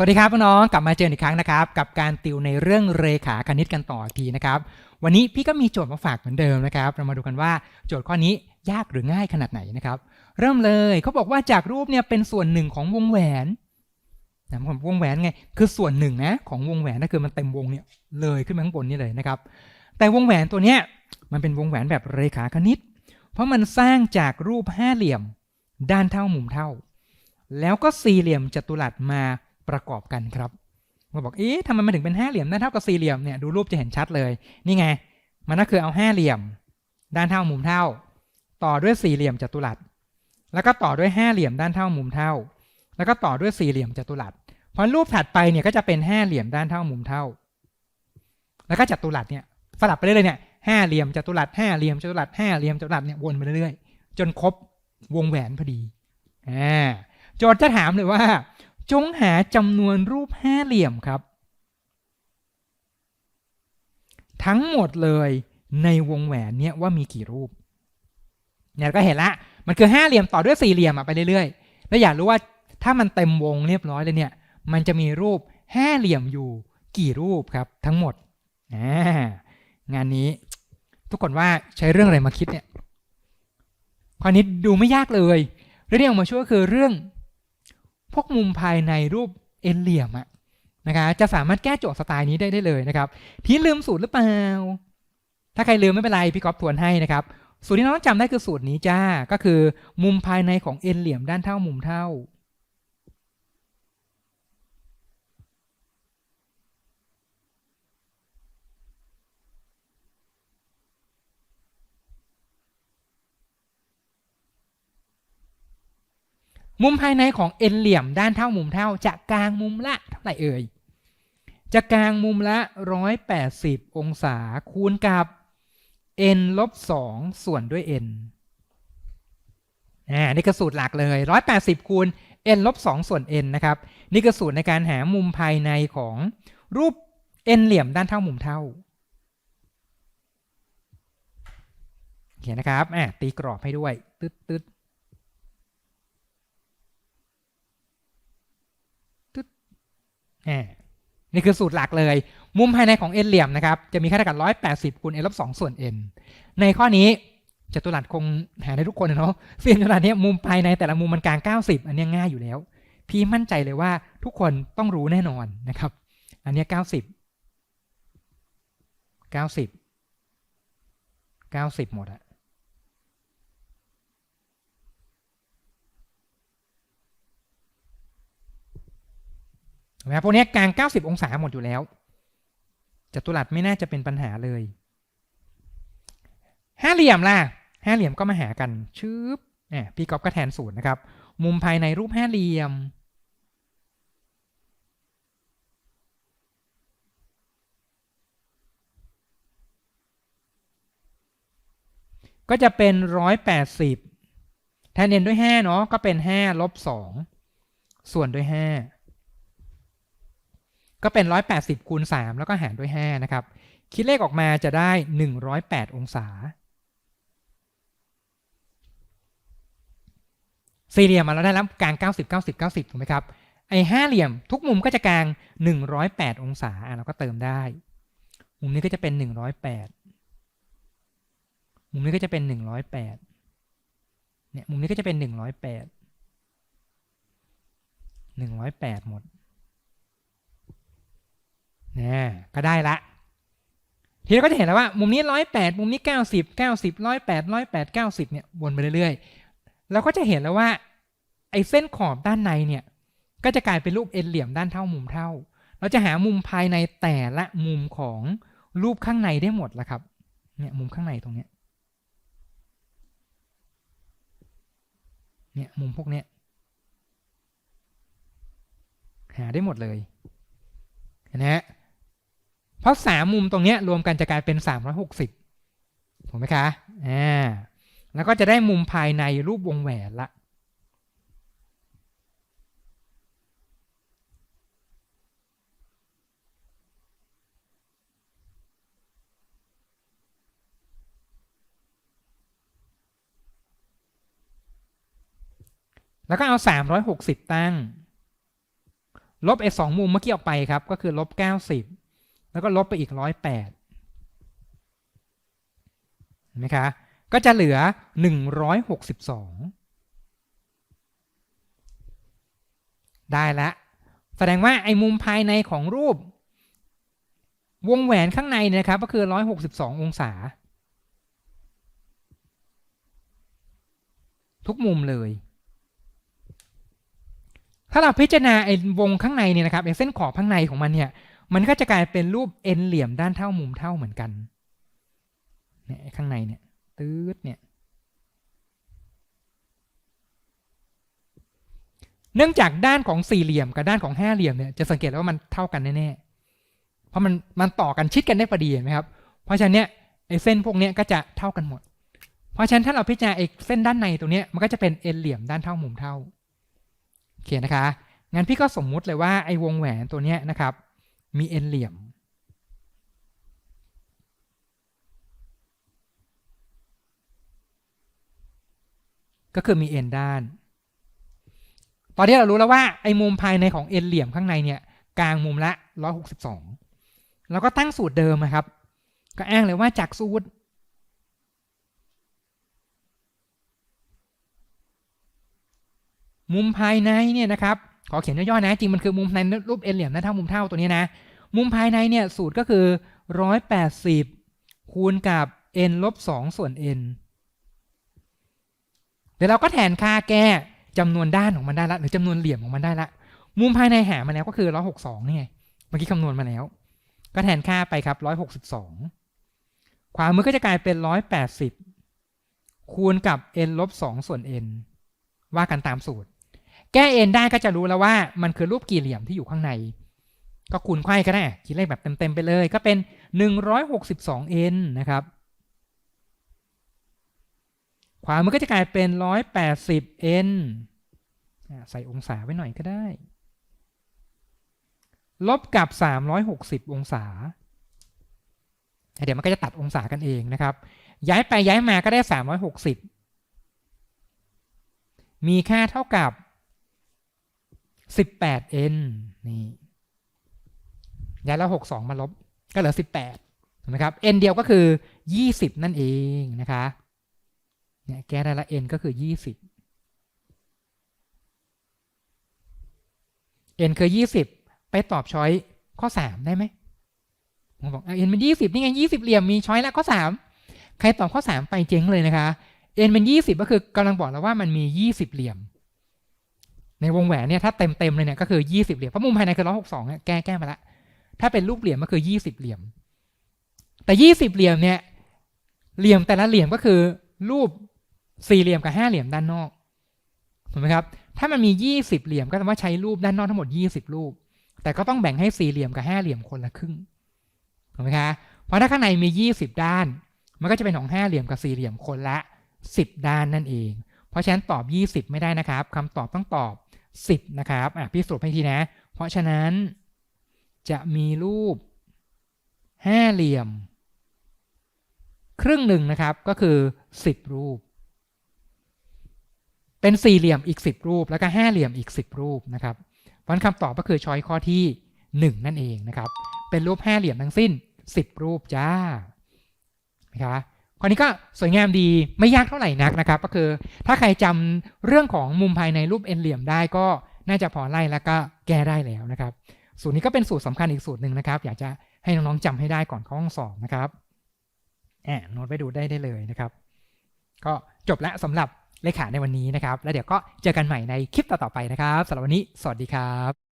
สวัสดีครับน้องกลับมาเจออีกครั้งนะครับ กับการติวในเรื่องเรขาคณิตกันต่ออีกทีนะครับ วันนี้พี่ก็มีโจทย์มาฝากเหมือนเดิมนะครับ เรามาดูกันว่าโจทย์ข้อนี้ยากหรือง่ายขนาดไหนนะครับ เริ่มเลยเขาบอกว่าจากรูปเนี่ยเป็นส่วนหนึ่งของวงแหวนนะผมวงแหวนไงคือส่วนหนึ่งนะของวงแหวนนั่นคือมันเต็มวงเนี่ยเลยขึ้นมาข้างบนนี่เลยนะครับ แต่วงแหวนตัวเนี้ยมันเป็นวงแหวนแบบเรขาคณิต เพราะมันสร้างจากรูปห้าเหลี่ยม ด้านเท่ามุมเท่า แล้วก็สี่เหลี่ยมจัตุรัสมา ประกอบกันครับมาบอกเอ๊ะทำไมมันถึงเป็นห้าเหลี่ยมด้านเท่ากับสี่เหลี่ยมเนี่ยดูรูปจะเห็นชัดเลย นี่ไง มันก็คือเอาห้าเหลี่ยม ด้านเท่ามุมเท่า ต่อด้วยสี่เหลี่ยมจัตุรัส แล้วก็ต่อด้วยห้าเหลี่ยมด้านเท่ามุมเท่า แล้วก็ต่อด้วยสี่เหลี่ยมจัตุรัส เพราะรูปถัดไปเนี่ยก็จะเป็นห้าเหลี่ยมด้านเท่ามุมเท่า แล้วก็จัตุรัสเนี่ยสลับไปเรื่อยๆเนี่ยห้าเหลี่ยมจัตุรัสห้าเหลี่ยมจัตุรัสห้าเหลี่ยมจัตุรัสเนี่ยวนไปเรื่อยๆ จนครบวงแหวนพอดีอ่าโจทย์จะถามเลยว่า จงหาจำนวนรูปห้าเหลี่ยมครับ ทั้งหมดเลยในวงแหวนเนี่ยว่ามีกี่รูปเนี่ยก็เห็นละ มันคือห้าเหลี่ยมต่อด้วยสี่เหลี่ยมอะไปเรื่อยๆ แล้วอยากรู้ว่าถ้ามันเต็มวงเรียบร้อยเลยเนี่ย มันจะมีรูปห้าเหลี่ยมอยู่กี่รูปครับ ทั้งหมดงานนี้ทุกคนว่าใช้เรื่องอะไรมาคิดเนี่ยข้อนี้ดูไม่ยากเลย เรื่องที่ออกมาช่วยก็คือเรื่อง พวกมุมภายในรูปเอ็นเหลี่ยมอะนะคะจะสามารถแก้โจทย์สไตล์นี้ได้ได้เลยนะครับพี่ลืมสูตรหรือเปล่า ถ้าใครลืมไม่เป็นไรพี่ก๊อฟทวนให้นะครับ สูตรที่น้องจำได้คือสูตรนี้จ้าก็คือมุมภายในของเอ็นเหลี่ยมด้านเท่ามุมเท่า มุมภายในของเอ็นเหลี่ยมด้านเท่ามุมเท่า จะกลางมุมละเท่าไหร่เอ่ย จะกลางมุมละ 180 องศาคูณกับ n ลบ2ส่วนด้วย n อ่า นี่คือสูตรหลักเลย 180 คูณ n ลบ2ส่วน n นะครับ นี่คือสูตรในการหามุมภายในของรูป n เหลี่ยมด้านเท่ามุมเท่าโอเคนะครับ อ่าตีกรอบให้ด้วย ตึ๊ดตึ๊ดอ่า นี่คือสูตรหลักเลย มุมภายในของ n เหลี่ยมนะครับ จะมีค่าเท่ากับ 180คูณ n ลบ2ส่วน n ในข้อนี้จัตุรัสคงหาได้ทุกคนเนาะเสียงจัตุรัสเนี้ยมุมภายในแต่ละมุมมันกลาง 90 อันนี้ง่ายอยู่แล้ว พี่มั่นใจเลยว่าทุกคนต้องรู้แน่นอนนะครับ อันนี้ 90 90 90 หมดอะ นไหมพวกนี้กลาง 90 องศาหมดอยู่แล้วจัตุรัสไม่น่าจะเป็นปัญหาเลย ห้าเหลี่ยมล่ะ ห้าเหลี่ยมก็มาหากันชืบเนี่ยพี่ก๊อฟก็แทนสูตรนะครับ มุมภายในรูปห้าเหลี่ยม ก็จะเป็นร้อยแปดสิบแทนเอ็นด้วยห้าเนาะก็เป็นห้าลบสองส่วนด้วยห้า ก็เป็น 180คูณ3แล้วก็หารด้วย5นะครับ คิดเลขออกมาจะได้ 108 องศา สี่เหลี่ยมมาแล้วได้แล้วกลาง 90 90 90 ถูกไหมครับ ไอ้ห้าเหลี่ยมทุกมุมก็จะกลาง 108 องศาอะเราก็เติมได้ มุมนี้ก็จะเป็น 108 มุมนี้ก็จะเป็น 108 เนี่ย มุมนี้ก็จะเป็น 108 108 หมด นะก็ได้ละ ทีนี้ก็จะเห็นแล้วว่า มุมนี้ร้อยแปดมุมนี้เก้าสิบเก้าสิบร้อยแปดร้อยแปดเก้าสิบเนี่ยวนไปเรื่อยๆเราก็จะเห็นแล้วว่า ไอ้เส้นขอบด้านในเนี่ย ก็จะกลายเป็นรูปเอ็นเหลี่ยมด้านเท่ามุมเท่า เราจะหามุมภายในแต่ละมุมของรูปข้างในได้หมดแล้วครับ เนี่ยมุมข้างในตรงเนี้ย เนี่ยมุมพวกเนี้ยหาได้หมดเลยนะฮะ เพราะสามมุมตรงนี้รวมกันจะกลายเป็น360ถูกไหมคะอ่าแล้วก็จะได้มุมภายในรูปวงแหวนละแล้วก็เอา 360 ตั้ง ลบไอ้สองมุมเมื่อกี้ออกไปครับ ก็คือลบเก้าสิบ แล้วก็ลบไปอีกร้อยแปดเห็นไหมคะก็จะเหลือหนึ่งร้อยหกสิบสองได้ละแสดงว่าไอ้มุมภายในของรูป วงแหวนข้างในนะครับ ก็คือร้อยหกสิบสององศา ทุกมุมเลย ถ้าเราพิจารณาไอ้วงข้างในเนี่ยนะครับไอ้เส้นขอบข้างในของมันเนี่ย มันก็จะกลายเป็นรูปเอ็นเหลี่ยมด้านเท่ามุมเท่าเหมือนกันเนี่ยข้างในเนี่ยตืดเนี่ยเนื่องจากด้านของสี่เหลี่ยมกับด้านของห้าเหลี่ยมเนี่ยจะสังเกตว่ามันเท่ากันแน่ๆเพราะมันมันต่อกันชิดกันได้พอดีเห็นไหมครับ เพราะฉะนั้นเนี่ยไอ้เส้นพวกเนี้ยก็จะเท่ากันหมด เพราะฉะนั้นถ้าเราพิจารณาไอ้เส้นด้านในตรงเนี้ยมันก็จะเป็นเอ็นเหลี่ยมด้านเท่ามุมเท่าโอเคนะคะงั้นพี่ก็สมมุติเลยว่าไอ้วงแหวนตัวเนี้ยนะครับ มีเอ็นเหลี่ยม ก็คือมีเอ็นด้าน ตอนนี้เรารู้แล้วว่าไอ้มุมภายในของเอ็นเหลี่ยมข้างในเนี่ยกลางมุมละ162แล้วก็ตั้งสูตรเดิมนะครับ ก็อ้างเลยว่าจากสูตรมุมภายในเนี่ยนะครับขอเขียนย่อๆนะ จริงมันคือมุมในรูปเอ็นเหลี่ยมนะเท่ามุมเท่าตัวนี้นะ มุมภายในเนี่ยสูตรก็คือ 180 คูณกับ n ลบ2ส่วน n เดี๋ยวเราก็แทนค่าแก้จำนวนด้านของมันได้ละหรือจำนวนเหลี่ยมของมันได้ละ มุมภายในหามาแล้วก็คือ 162 นี่ไง เมื่อกี้คำนวณมาแล้ว ก็แทนค่าไปครับ 162ความมือก็จะกลายเป็น 180 คูณกับ n ลบ2ส่วน n ว่ากันตามสูตร แก้ n ได้ก็จะรู้แล้วว่า มันคือรูปกี่เหลี่ยมที่อยู่ข้างใน ก็คูณไขว้ก็ได้คิดเลขแบบเต็มๆไปเลย ก็เป็น 162n นะครับความมันก็จะกลายเป็น 180n อะใส่องศาไว้หน่อยก็ได้ ลบกับ 360 องศา เดี๋ยวมันก็จะตัดองศากันเองนะครับ ย้ายไปย้ายมาก็ได้ 360 มีค่าเท่ากับ 18n นี่ย้ายแล้ว62มาลบ ก็เหลือ18ถูกไหมครับ n เดียวก็คือ20นั่นเองนะคะเนี่ยแก้ได้ละ n ก็คือ20 n คือ20ไปตอบช้อยข้อ3ได้ไหมผมบอกเอะ n เป็น20นี่ไง20เหลี่ยมมีช้อยแล้วข้อ3ใครตอบข้อ3ไปเจ๊งเลยนะคะ n เป็น20ก็คือกำลังบอกแล้วว่ามันมี20เหลี่ยม ในวงแหวนเนี่ยถ้าเต็มเต็มเลยเนี่ยก็คือ20เหลี่ยมเพราะมุมภายในคือ162เนี่ยแก้แก้มาละถ้าเป็นรูปเหลี่ยมก็คือ20เหลี่ยม แต่20เหลี่ยมเนี่ยเหลี่ยมแต่ละเหลี่ยมก็คือรูปสี่เหลี่ยมกับห้าเหลี่ยมด้านนอกถูกไหมครับ ถ้ามันมี20เหลี่ยมก็แปลว่าใช้รูปด้านนอกทั้งหมด20รูป แต่ก็ต้องแบ่งให้สี่เหลี่ยมกับห้าเหลี่ยมคนละครึ่งถูกไหมคะเพราะถ้าข้างในมี20ด้าน มันก็จะเป็นของห้าเหลี่ยมกับสี่เหลี่ยมคนละ10ด้านนั่นเอง เพราะฉะนั้นตอบ20ไม่ได้นะครับคำตอบต้องตอบ 10 นะครับอะพี่สรุปให้ทีนะ เพราะฉะนั้นจะมีรูปห้าเหลี่ยม ครึ่งหนึ่งนะครับก็คือ 10 รูป เป็นสี่เหลี่ยมอีก 10 รูป แล้วก็ห้าเหลี่ยมอีก 10 รูปนะครับเพราะฉะนั้นคำตอบก็คือช้อยข้อที่ 1 นั่นเองนะครับ เป็นรูปห้าเหลี่ยมทั้งสิ้น 10 รูปจ้านะคะ ข้อนี้ก็สวยงามดีไม่ยากเท่าไหร่นักนะครับ ก็คือถ้าใครจำเรื่องของมุมภายในรูปเอ็นเหลี่ยมได้ก็น่าจะพอไล่แล้วก็แก้ได้แล้วนะครับ สูตรนี้ก็เป็นสูตรสำคัญอีกสูตรหนึ่งนะครับ อยากจะให้น้องๆจำให้ได้ก่อนข้าห้องสอบนะครับแอบโน้ตไว้ดูได้ได้เลยนะครับ ก็จบแล้วสำหรับเลขาในวันนี้นะครับ แล้วเดี๋ยวก็เจอกันใหม่ในคลิปต่อๆไปนะครับสำหรับวันนี้ สวัสดีครับ